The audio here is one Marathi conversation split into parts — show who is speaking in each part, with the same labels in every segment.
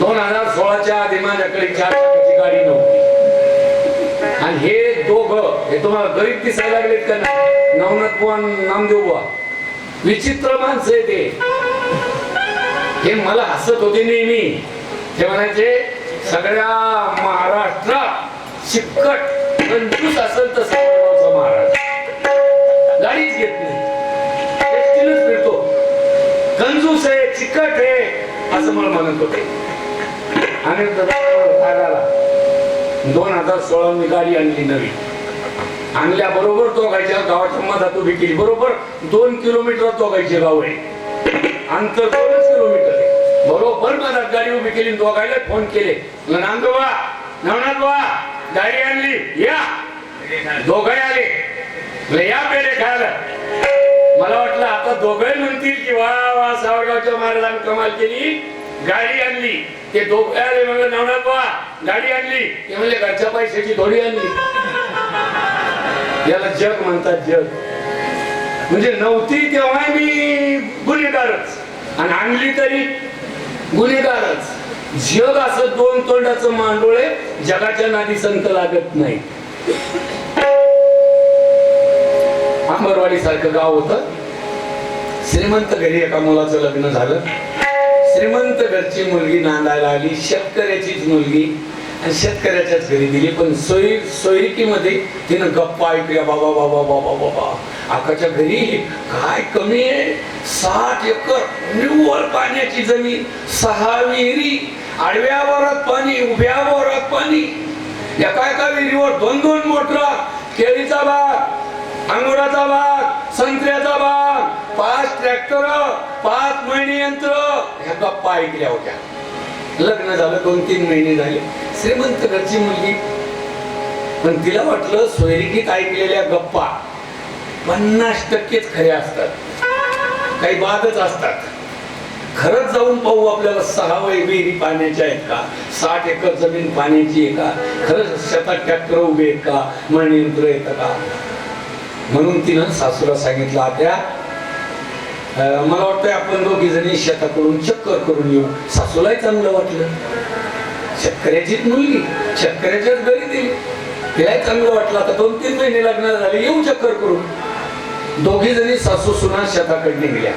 Speaker 1: दोन हजार सोळाच्या आधी माझ्याकडे चार चाकाची गाडी नव्हती. आणि हे दोघ हे तुम्हाला गरीब दिसायला लागलेत का नाही? नवनाथ बुवा नामदेव बुवा. विचित्र माणसं आहे ते हे मला हसत होते नेहमी. ते म्हणायचे सगळ्या महाराष्ट्रात शिक्कट कंजूस असेल तर महाराष्ट्र. महाराज गाडीच घेत नाही. फिरतो. कंजूस आहे चिकट आहे असं मला म्हणत होते. आणि झाला दोन हजार सोळा मी गाडी आणली नवी. आणल्या बरोबर तो गायच्या गावाच्या मधात उभी केली. बरोबर दोन किलोमीटर तो गायचे गाव आहे. अंतर दोनच किलोमीटर आहे. बरोबर मधात गाडी उभी केली तो गायला फोन केले. नांदोबा नवनाथ बा गाडी आणली या. दोघे आले. या पेरे खायला मला वाटलं आता दोघे म्हणतील की वा वा सावरगावच्या महाराजांनी कमाल केली. गाडी आणली. ते अरे आले बा गाडी आणली. ते म्हणजे घरच्या पैशाची थोडी आणली. याला जग म्हणतात जग. म्हणजे नव्हती तेव्हा मी गुन्हेगारच. आणि आणली तरी गुन्हेगारच. जग असं दोन तोंडाचं मांडोळे जगाच्या नादी संत लागत नाही. अंबरवाडी सारखं गाव होत. श्रीमंत घरी एका मुलाचं लग्न झालं. श्रीमंत घरची मुलगी नांदायला आली शेतकऱ्याचीच मुलगी. आणि शेतकऱ्याच्याच घरी दिली पण सोयी सोयरिकीमध्ये तिनं गप्पा ऐकल्या बाबा बाबा बाबा बाबा. आकाच्या घरी काय कमी आहे? साठ एकर निव्वळ पाण्याची जमीन सहा विहिरी आडव्या वरात पाणी उभ्या वरात पाणी. एका एका विहिरीवर दोन दोन मोटरा केळीचा बाग अंगुराचा बाग संत्र्याचा बाग पाच ट्रॅक्टर पाच महिने यंत्र ह्या गप्पा ऐकल्या होत्या. लग्न झालं दोन तीन महिने झाले. श्रीमंत घरची मुलगी. पण तिला वाटलं सोयरिकीत ऐकलेल्या गप्पा पन्नास टक्केच खऱ्या असतात. काही बादच असतात. खरंच जाऊन पाहू आपल्याला सहा वय विहिरी पाण्याच्या आहेत का? साठ एकर जमीन पाण्याची आहे का? खरंच शेतात ट्रॅक्टर उभे आहेत का? मळणी यंत्र येतं का? म्हणून तिनं सासूला सांगितलं आत्या अं, मला वाटतंय आपण दोघी जणी शेताकडून चक्कर करून येऊ. सासूलाही चांगलं वाटलं. शेतकऱ्याचीच मुलगी शेतकऱ्याच्याच घरी दिली. तिलाही चांगलं वाटलं. आता दोन तीन महिने लग्न झाले येऊ चक्कर करून. दोघी जणी सासू सुना शेताकडे गेल्या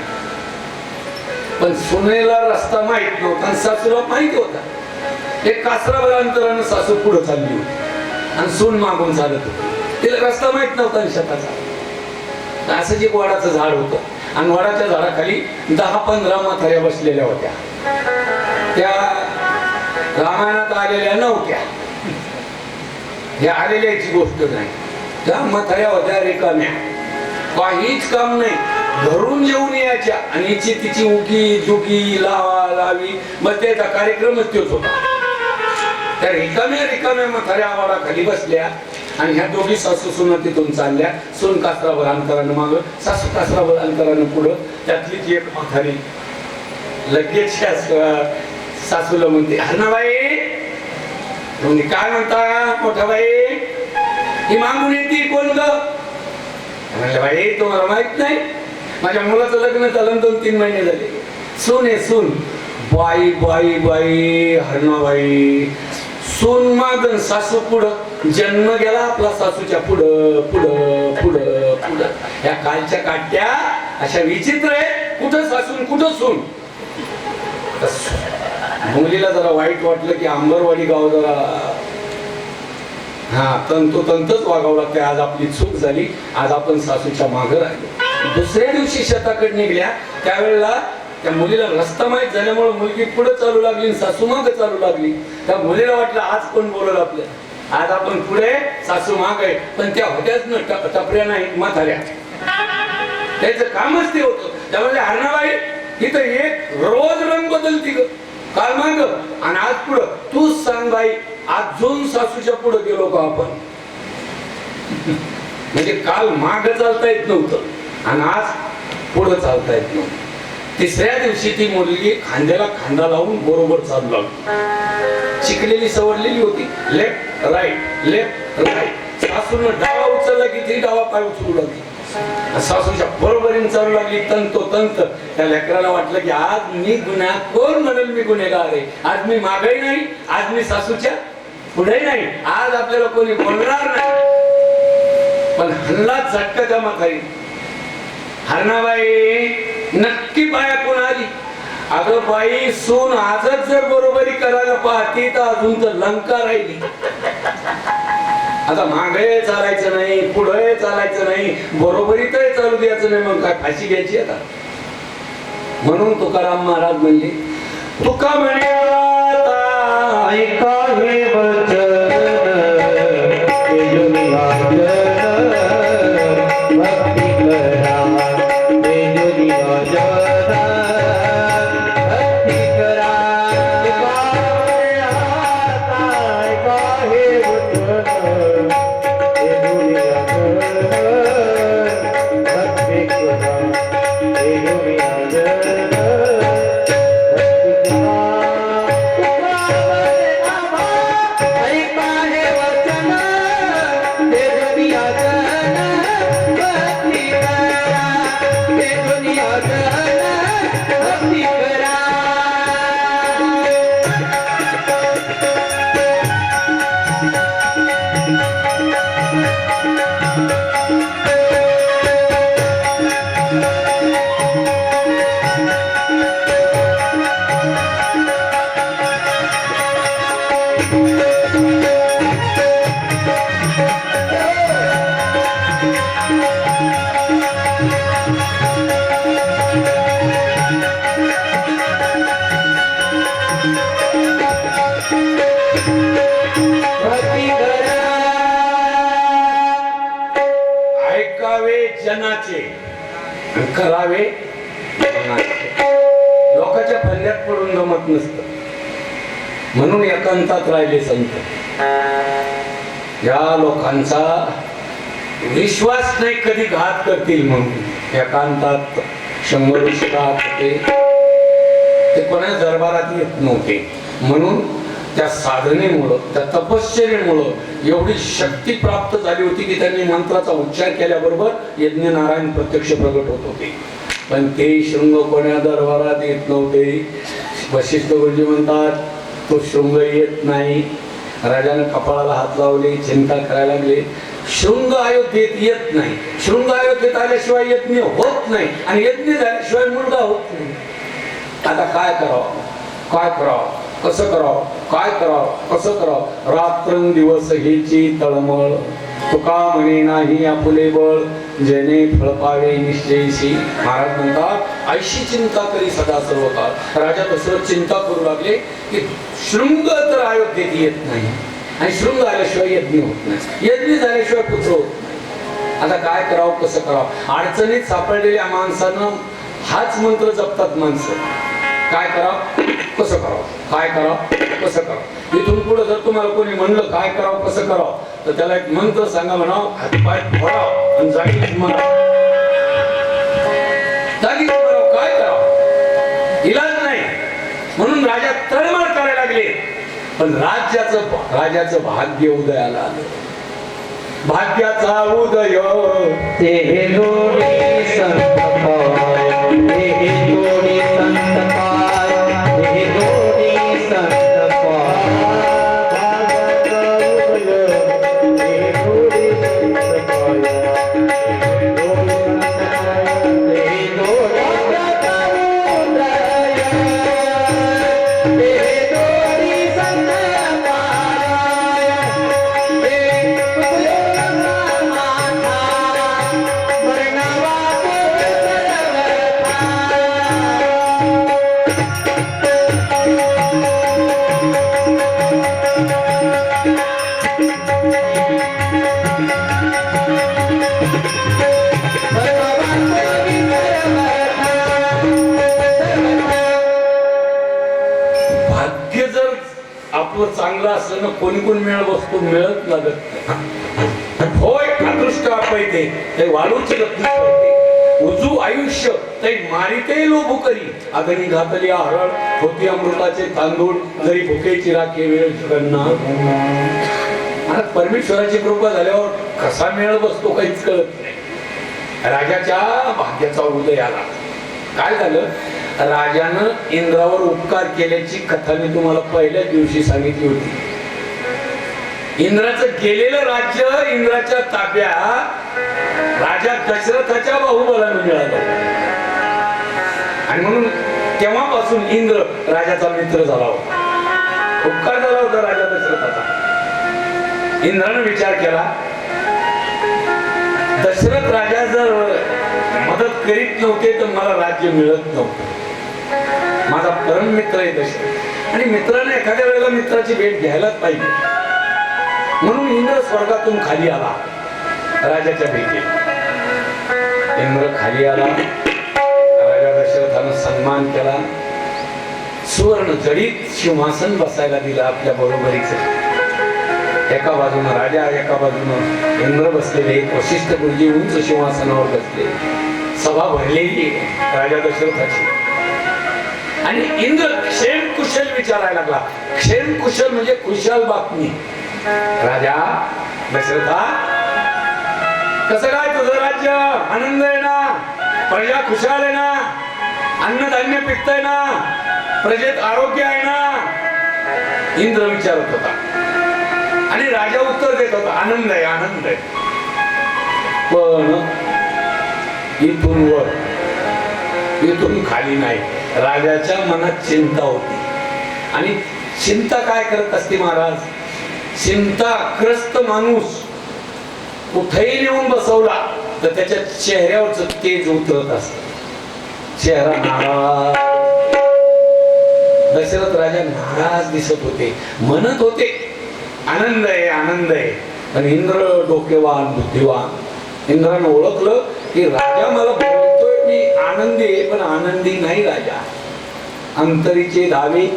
Speaker 1: पण सुनेला रस्ता माहीत नव्हता आणि सासूला माहीत होता. एक कासराभर अंतरानं सासू पुढे चालली होती. आणि सून मागून चालत होती. तिला रस्ता माहीत नव्हता आणि शेताचा असं एक वडाचं झाड होतं. आणि वडाच्या झाडाखाली दहा पंधरा म्हाताऱ्या बसलेल्या होत्या. त्या रामायणात आलेल्या नव्हत्या. ह्या आलेल्याची गोष्ट नाही. त्या म्हाताऱ्या होत्या रिकाम्या. काहीच काम नाही. घरून येऊन यायच्या आणि हिची तिची उगी जुगी लावा लावी मग त्याचा कार्यक्रमच तोच होता. त्या रिकाम्या रिकाम्या म्हाताऱ्या आवाडाखाली बसल्या. आणि ह्या दोघी सासू सुना तिथून चालल्या. सून कासरावर अंतरानं माग सासू कासरावर अंतरानं पुढं. त्यातलीच एक म्हातारी. लगेच सासूला म्हणते हरणाबाई म्हणजे काय म्हणता मोठा बाई ही मागून येते कोण ग? म्हणलं बाई तुम्हाला माहीत नाही. माझ्या मुलाचं लग्न झालं दोन तीन महिने झाले. सून आहे सून. बाई बाई बाई हरणाबाई. सून मागन सासू पुढं. जन्म गेला आपला सासूच्या पुढं पुढं पुढं पुढं. या कालच्या काट्या अशा विचित्र आहे कुठं सासून कुठं सून? मुलीला जरा वाईट वाटलं की आंबरवाडी गाव जरा हा तंतोतंतच वागावं लागते. आज आपली चूक झाली. आज आपण सासूच्या मागं राहिलो. दुसऱ्या दिवशी शेताकडे निघल्या. त्यावेळेला त्या मुलीला रस्ता माहीत झाल्यामुळे मुलगी पुढे चालू लागली सासू मागे चालू लागली. त्या मुलीला वाटलं आज कोण बोलल आपलं आज आपण पुढे सासू माग आहे पण त्या होत्याच ना टपऱ्या नाही म्हाताऱ्या. त्याचं कामच ते होतं. त्यामुळे हरणाबाई इथं एक रोज रंग बदलती ग. काल माग आणि आज पुढं. तूच सांग बाई अजून सासूच्या पुढे गेलो का आपण? म्हणजे काल माग चालता येत नव्हतं आणि आज पुढं चालता येत नव्हतं. तिसऱ्या दिवशी ती मुलगी खांद्याला खांदा लावून बरोबर चालू लागली. शिकलेली सवरलेली होती. लेफ्ट राईट लेफ्ट राईट सासून डावा उचलला की ती डावा पाय उचलू लागली. सासूच्या बरोबरीने चालू लागली. तंतो तंत. त्या लेकराला वाटलं की आज मी गुन्हा कोण म्हणेल मी गुन्हेगार आहे? आज मी मागही नाही आज मी सासूच्या पुढे नाही. आज आपल्याला कोणी बोलणार नाही. पण हल्ला झटका जमा करी हरणाबाई नक्की बाया कोण आली? अगं बाई सून आजच जर बरोबरी करायला पाहती तर अजून तर लंका राहिली. आता मागे चालायचं नाही पुढे चालायचं नाही बरोबरीत चालू द्यायचं नाही मग काय फाशी घ्यायची आता? म्हणून तुकाराम महाराज म्हणले तुका म्हणे करावे लोकांच्या फल्ल्यात पडून जमत नसत. म्हणून एकांतात राहिले संत. या लोकांचा विश्वास नाही कधी घात करतील म्हणून एकांतात शंभर वर्ष राहत होते. ते कोणा दरबारात येत नव्हते. म्हणून त्या साधनेमुळं त्या तपश्चर्येमुळं एवढी शक्ती प्राप्त झाली होती की त्यांनी मंत्राचा उच्चार केल्याबरोबर यज्ञ नारायण प्रत्यक्ष प्रगट होत होते. पण ते शृंग कोण्या दरबारात येत नव्हते. वशिष्ठ गुरुजी म्हणतात तो शृंग येत नाही. राजाने कपाळाला हात लावले चिंता करायला लागले. शृंग अयोध्येत येत नाही. शृंग अयोध्येत आल्याशिवाय यज्ञ होत नाही आणि यज्ञ झाल्याशिवाय मुलगा होत नाही. आता काय करावं? काय करावं? कसं करावं? काय करावं? कसं करावं? रात्रंदिवस हेची तळमळ. तुका म्हणे नाही आपुले बळ. जेणे फळपावे निश्चयशी महाराज म्हणतात आयशी चिंता करी सदा सर्व काळ राजा दशरथ चिंता करू लागले की शृंग तर अयोध्येत येत नाही. आणि शृंग आल्याशिवाय यज्ञ होत नाही. यज्ञ झाल्याशिवाय पुत्र होत नाही. आता काय करावं कसं करावं? अडचणीत सापडलेल्या माणसानं हाच मंत्र जपतात माणसं. काय करावं? कसं करावं? काय करावं? कसं करावं? इथून पुढे जर तुम्हाला कोणी म्हणलं काय करावं? कसं करावं? तर त्याला एक मंत्र सांगा म्हणावं हातपाय फोडावं आणि जागी मरा. जागी करावं काय करावं? इलाज नाही. म्हणून राजा तळमळ करायला लागले. पण राज्याचं राजाचं भाग्य उदयाला आलं. भाग्याचा उदय.
Speaker 2: ते जोडी संत
Speaker 1: वाळूची रत्न उजू आयुष्य ते मारिते लोभू करी. अगणी घातली हरळ होती अमृताचे तांदूळ जरी भुकेची राखे वेळ जगन्ना परमेश्वराची कृपा झाल्यावर कसा मेळ बसतो काहीच कळत नाही. राजाच्या भाग्याचा उदय आला. काय झालं? राजानं इंद्रावर उपकार केल्याची कथा मी तुम्हाला पहिल्या दिवशी सांगितली होती. इंद्राचं गेलेलं राज्य इंद्राच्या ताब्यात राजा दशरथाच्या बाहुबलानं मिळालं. आणि म्हणून तेव्हापासून इंद्र राजाचा मित्र झाला होता? उपकार झाला होता राजा दशरथाचा. इंद्रानं विचार केला दशरथ राजा जर मदत करीत नव्हते तर मला राज्य मिळत नव्हतं. माझा परम मित्र आहे दशरथ. आणि मित्राने एखाद्या वेळेला मित्राची भेट घ्यायलाच पाहिजे. म्हणून इंद्र स्वर्गातून खाली आला. राजाच्या भेटी इंद्र खाली आला. राजा दशरथानं सन्मान केला. सुवर्ण जडीत सिंहासन बसायला दिलं आपल्या बरोबरीच. एका बाजूनं राजा एका बाजूनं इंद्र बसलेले. एक वशिष्ठ गुरुजी उंच सिंहासनावर बसले. सभा भरलेली राजा दशरथाची आणि इंद्र क्षेम कुशल विचारायला लागला. क्षेम कुशल म्हणजे कुशल बातमी. राजा दशरथा कसं काय तुझं राज्य? आनंद आहे ना? प्रजा खुशाल आहे ना? अन्नधान्य पिकतय ना? प्रजेत आरोग्य आहे ना? इंद्र विचारत होता. आणि राजा उत्तर देत होता आनंद आहे आनंद आहे. पण इथून वर इथून खाली नाही. राजाच्या मनात चिंता होती. आणि चिंता काय करत असते महाराज? चिंताग्रस्त माणूस कुठेही नेऊन बसवला तर त्याच्या चेहऱ्यावरच तेज उतरत असत. चेहरा नाराज. दशरथ राजा नाराज दिसत होते. म्हणत होते आनंद आहे आनंद आहे. पण इंद्र डोकेवान बुद्धिवान. इंद्रानं ओळखलं की राजा मला बोलतोय मी आनंदी आहे पण आनंदी नाही राजा. अंतरीचे धावे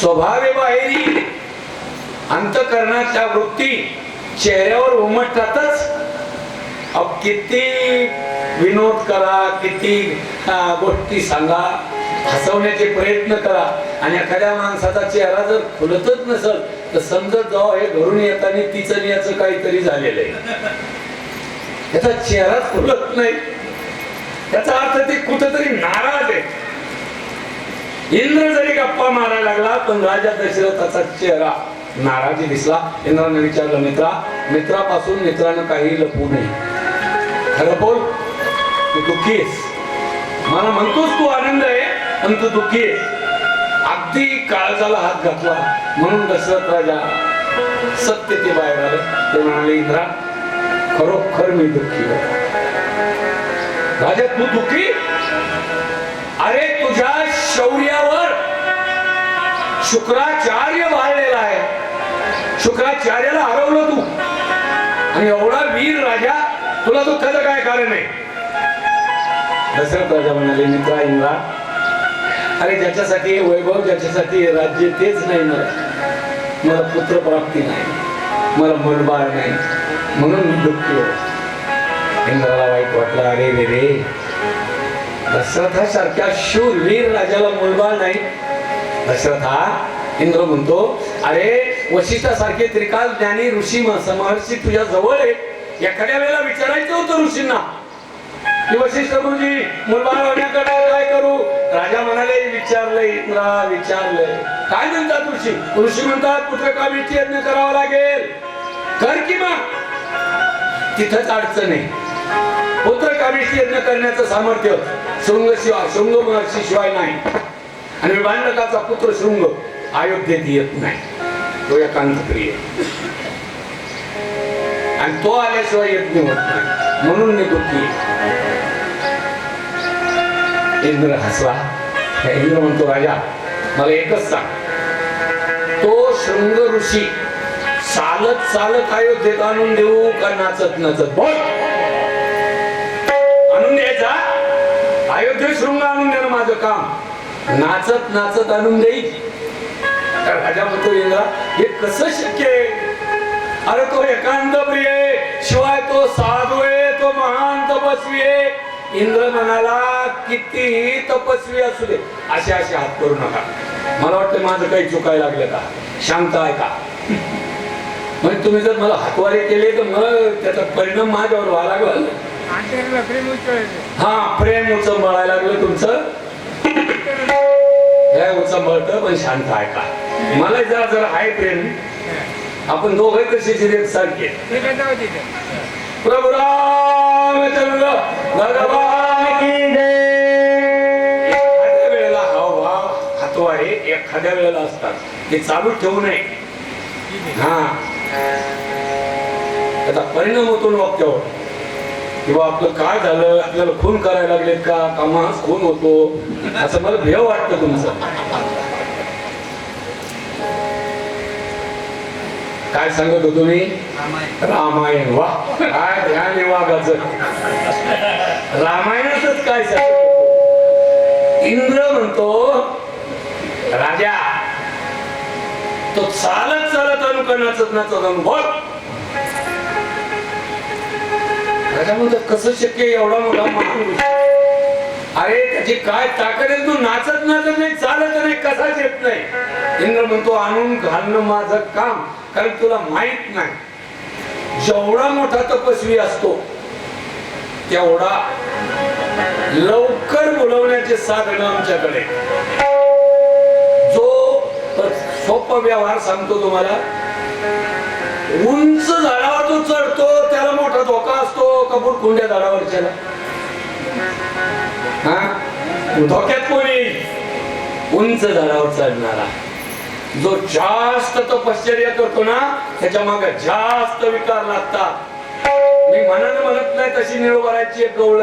Speaker 1: स्वभावे बाहेरी अंतकरणाच्या वृत्ती चेहऱ्यावर उमटतातच. किती विनोद करा किती गोष्टी सांगा हसवण्याचे प्रयत्न करा. आणि एखाद्या माणसाचा चेहरा जर खुलतच नसल तर समजत जाव हे घरून येताना तिचं आणि याचं काहीतरी झालेलं आहे. त्याचा चेहराच खुलत नाही. त्याचा अर्थ ते कुठेतरी नाराज आहे. इंद्र जरी गप्पा मारायला लागला पण राजा दशरथाचा चेहरा नाराजी दिसला. इंद्राने विचारलं मित्रा मित्रापासून मित्रानं काही लपू नये. खरं बोल तू दुःखी आहेस. मला म्हणतोस तू आनंद आहे आणि तू दुःखी आहेस. अगदी काळजाला हात घातला. म्हणून दशरथ राजा सत्य ते बाहेर आले. ते म्हणाले इंद्रा खरोखर मी दुःखी आहे. राजा तू दुःखी? अरे तुझ्या शौर्यावर शुक्राचार्य वाढलेला आहे. शुक्राचार्याला हरवलं तू. आणि एवढा वीर राजा तुला दुःखाचं काय कारण आहे? दशरथ राजा म्हणाले मित्रा इंद्रा अरे ज्याच्यासाठी वैभव ज्याच्यासाठी राज्य तेच नाही मला मला पुत्र प्राप्ती नाही. मला मुलबाळ नाही. म्हणून मी दुःखी इंद्राला वाईट वाटलं अरे रे रे दशरथासारख्या शूरवीर राजाला मुलबाळ नाही. दशरथा इंद्र म्हणतो अरे वशिष्ठासारखे त्रिकाल ज्ञानी ऋषी महर्षी तुझ्या जवळ आहे एखाद्या वेळेला विचारायचं होतं ऋषींना. की वशिष्ठ गुरुजी मुलबाळ होण्याकडे काय करू? राजा म्हणाले विचारलंय इंद्रा विचारलंय. काय म्हणतात ऋषी? ऋषी म्हणतात पुत्रकामीची यज्ञ करावा लागेल. कर की मग. तिथंच अडचण आहे. पुत्रकामीची यज्ञ करण्याचं सामर्थ्य शृंग शिवाय शृंग महर्षी शिवाय नाही. आणि विभांडकाचा पुत्र शृंग अयोध्येत येत नाही. तो एकांत प्रिय आणि तो आल्याशिवाय यज्ञ होत नाही म्हणून मी दुःखी इंद्र हसला इंद्र म्हणतो राजा मला एकच सांग तो शृंग ऋषी चालत चालत अयोध्येत आणून देऊ का नाचत नाचत बोल आणून द्यायचा अयोध्ये शृंग आणून देणं माझं काम नाचत नाचत आणून देईल राजा म्हणतो इंद्रा हे कसं शक्य आहे? अरे तो एकांत प्रिय आहे. शिवाय तो साधू आहे तो महान तपस्वी आहे. इंद्र म्हणाला कितीही तपस्वी असू दे असे असे हात करू नका. मला वाटतं माझं काही चुकायला लागलं का? शांत आहे का? म्हणजे तुम्ही जर मला हातवारे केले तर मग त्याचा परिणाम माझ्यावर व्हायला लागला. हा प्रेम उचंबळायला लागलं तुमचं. हे उचंबळत पण शांत आहे का? मला जरा जरा आहे प्रेम आपण दोघे कसे एक सारखे.
Speaker 3: काय
Speaker 1: प्रभू रामचंद्र भगवान की जय. एखाद्या वेळेला हावभाव हातवारे एखाद्या वेळेला असतात. ते चालू ठेवू नये. हा. त्याचा परिणाम होतो ना वाक्यावर किंवा आपलं काय झालं आपल्याला खून करायला लागलेत का? कामास खून होतो? असं मला भेव वाटतं तुमचं. काय सांगत होतो मी? रामायण. वा. काय ध्यान वाघाचं. रामायणातच काय सांगत? इंद्र म्हणतो राजा तो चालत चालत अनुकरणाचं नाचत अनुभव राजा म्हणतो कसं शक्य एवढा मोठा महान? अरे त्याची काय ताकद आहे? तू नाचत नाचत नाही चालत नाही कसाच येत नाही? इंद्र म्हणतो आणून घालणं माझं काम. कारण तुला माहीत नाही. जेवढा मोठा तपस्वी असतो तेवढा लवकर बोलवण्याचे साधन आमच्याकडे. जो सोपा व्यवहार सांगतो तुम्हाला उंच झाडावर जो चढतो त्याला मोठा धोका असतो कपूर कुंड्या झाडावरच्याला. हा? धोक्यात कोणी? उंच झाडावर चढणारा. जो जास्त तपश्चर्या करतो ना त्याच्यामागे जास्त विकार लागतात. मी मनानं म्हणत नाही तशी निळवराची एक गवळ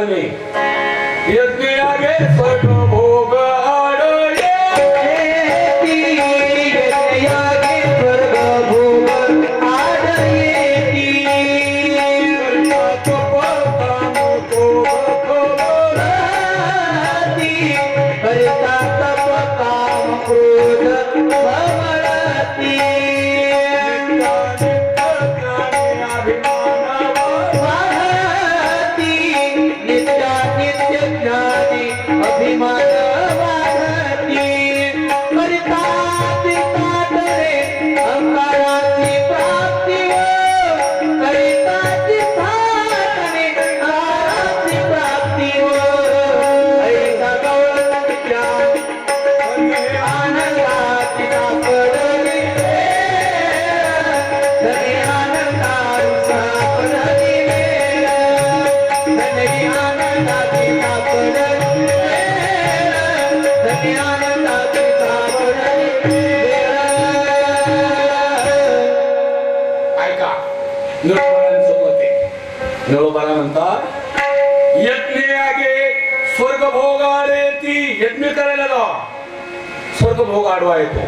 Speaker 1: स्वर्ग भोग आडवा येतो.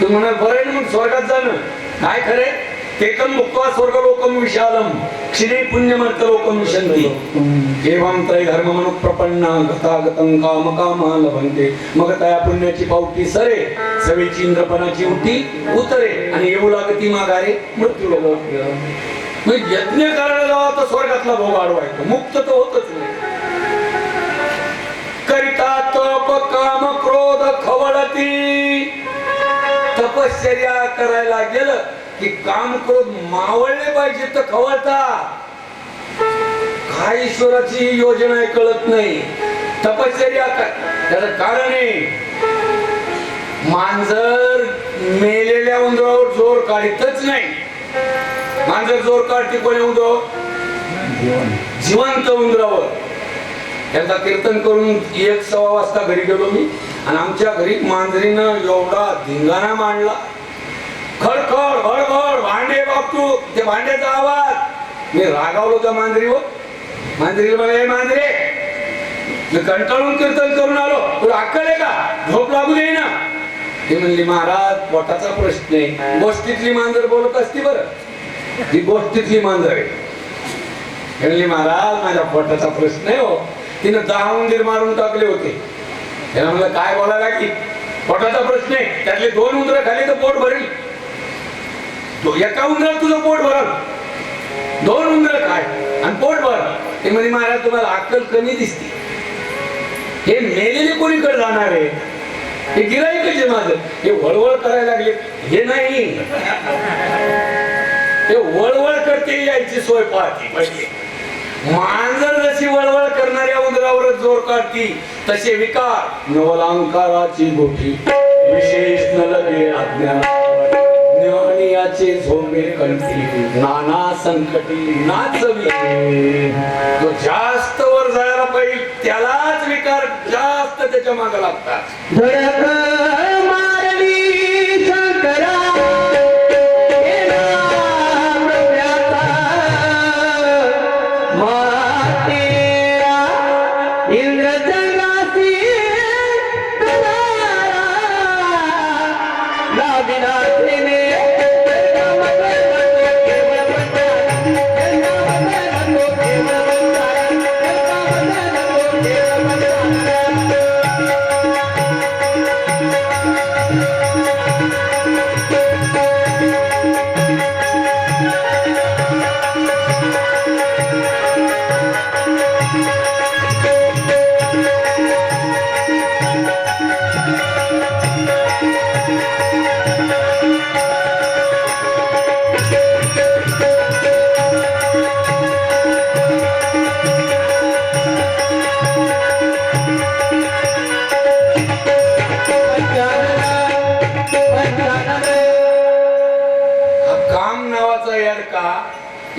Speaker 1: तू म्हणाल बरं मग स्वर्गात जाणं? काय खरे तेकम मुक्वा स्वर्ग लोकम विशालम. क्षिरे पुण्यमर्त लोकम विशंती. एवम त्रय धर्म मनु प्रपन्ना गतागतं काम कामा लभंते मग तया पुण्याची पावती सरे सवेची इंद्रपणाची उठी उतरे आणि येऊ लागती माघारे मृत्यू लोक यज्ञ करायला जावा तर स्वर्गातला भोग आडवायचा मुक्त तर होतच नाही. तप काम क्रोध खवळती. तपश्चर्या करायला गेलं की काम क्रोध मावळले पाहिजे तर खवळता. काय ईश्वराची योजना कळत नाही. तपश्चर्या त्याच कारण आहे मांजर मेलेल्या उंदरावर जोर काढतच नाही. मांजर जोर काढते कोणी उंदर? जिवंत उंदरावर. एकदा कीर्तन करून एक सव्वा वाजता घरी गेलो मी. आणि आमच्या घरी मांजरीनं एवढा धिंगाणा मांडला. खडखड खडखड भांडे बापतू ते भांड्याचा आवाज. मी रागावलो त्या मांजरीवर. मांजरी मला हे मांजरे मी कंटाळून कीर्तन करून आलो. तुला अक्कल आहे का? झोप लागू दे ना. ती म्हणली महाराज पोटाचा प्रश्न आहे. गोष्टीतली मांजर बोलत असती बरं. ही गोष्टीतली मांजर आहे. म्हणली महाराज माझ्या पोटाचा प्रश्न आहे हो. तिनं दहा उंदीर मारून टाकले होते. त्याला म्हणलं काय बोलायला की? पोटाचा प्रश्न आहे. त्यातले दोन उंदर खाली तर पोट भरेल. तो एका उंदरात तुझं पोट भरल. दोन उंदर काय आणि पोट भर. ते म्हणजे महाराज तुम्हाला अक्कल कमी दिसते. हे मेलेले कोणीकडे जाणार आहे? हे गिराईक आहे माझं. हे वळवळ करायला लागले. हे नाही. हे वळवळ करते यायची सोय पाहते. पहिले मांजर जशी वळवळ करणाऱ्या उंदरावर जोर काढती तसे विकार नवलांकाराची गोठी. विशेष न लगे अज्ञान ज्ञानियाचे झोंबे कंठी नाना संकटी नाचवी. तो जास्त वर जायला पाहिजे त्यालाच विकार जास्त त्याच्यामागे लागतात.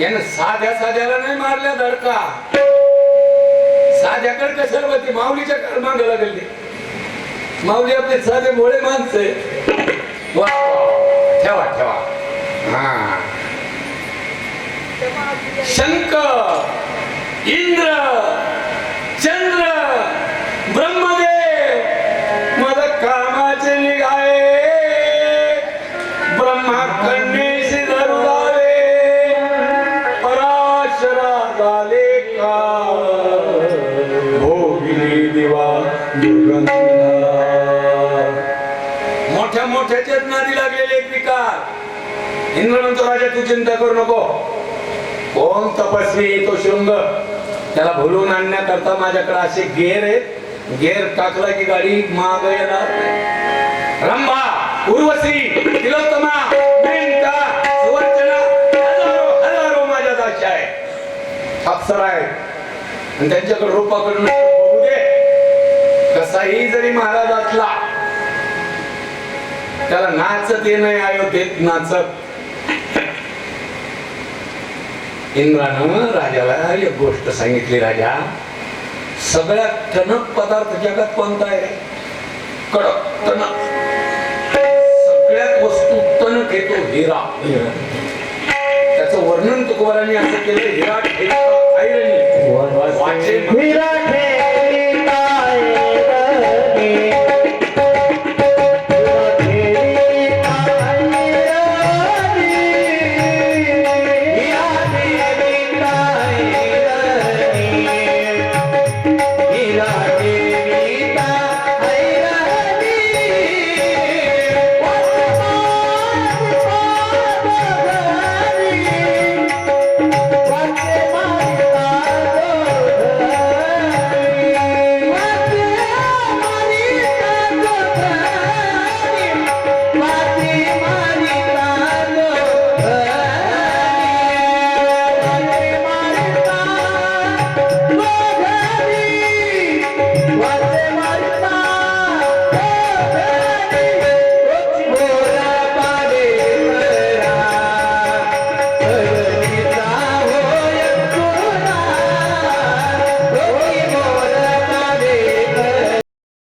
Speaker 1: यानं साध्या साध्याला नाही मारल्या धडका साध्याकडे कशाला होती माऊलीच्या कर्मांग लागली माऊली आपले साधे मोळे माणसं ठेवा ठेवा. हा. शंकर इंद्र चंद्र ब्रह्मदेव माझ्या कामाचे निघा इंद्र म्हणतो राजा तू चिंता करू नको. कोण तपस्वी तो शृंग? त्याला भुलून आणण्याकरता माझ्याकडे असे गेर आहेत. गेर टाकला की गाडी माग येणार रंभा उर्वशी तिलोत्तमा मेनका सुवर्चना हजारो हजारो माझ्या दाशी आहे अप्सरा आणि त्यांच्याकडे रूपाकडून बघू दे. कसाही जरी महाराज असला त्याला नाचत ये नाही अयोध्येत नाचत. इंद्रानं राजाला एक गोष्ट सांगितली राजा सगळ्यात टणक पदार्थ जगात कोणता आहे? कडक टणक सगळ्यात वस्तू टणक येतो हिरा. त्याचं वर्णन तुकोबारांनी असं केलं हिरा ठेचा ऐरणी वाचे